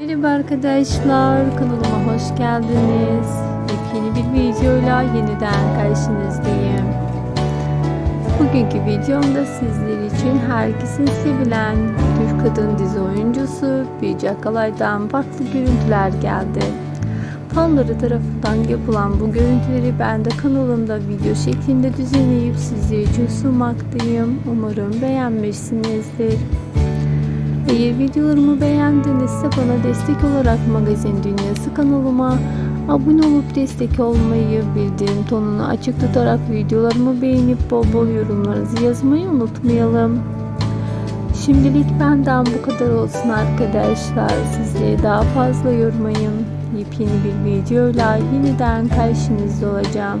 Merhaba arkadaşlar, kanalıma hoş geldiniz. Yepyeni bir videoyla yeniden karşınızdayım. Bugünkü videomda sizler için herkesin sevilen Türk kadın dizi oyuncusu Birce Akalay'dan farklı görüntüler geldi. Fanları tarafından yapılan bu görüntüleri ben de kanalımda video şeklinde düzenleyip sizler için sunmaktayım. Umarım beğenmişsinizdir. Eğer videolarımı beğendinizse bana destek olarak Magazin Dünyası kanalıma abone olup destek olmayı, bildirim tonunu açık tutarak videolarımı beğenip bol bol yorumlarınızı yazmayı unutmayalım. Şimdilik benden bu kadar olsun arkadaşlar. Sizleri daha fazla yormayın. Yepyeni bir videoyla yeniden karşınızda olacağım.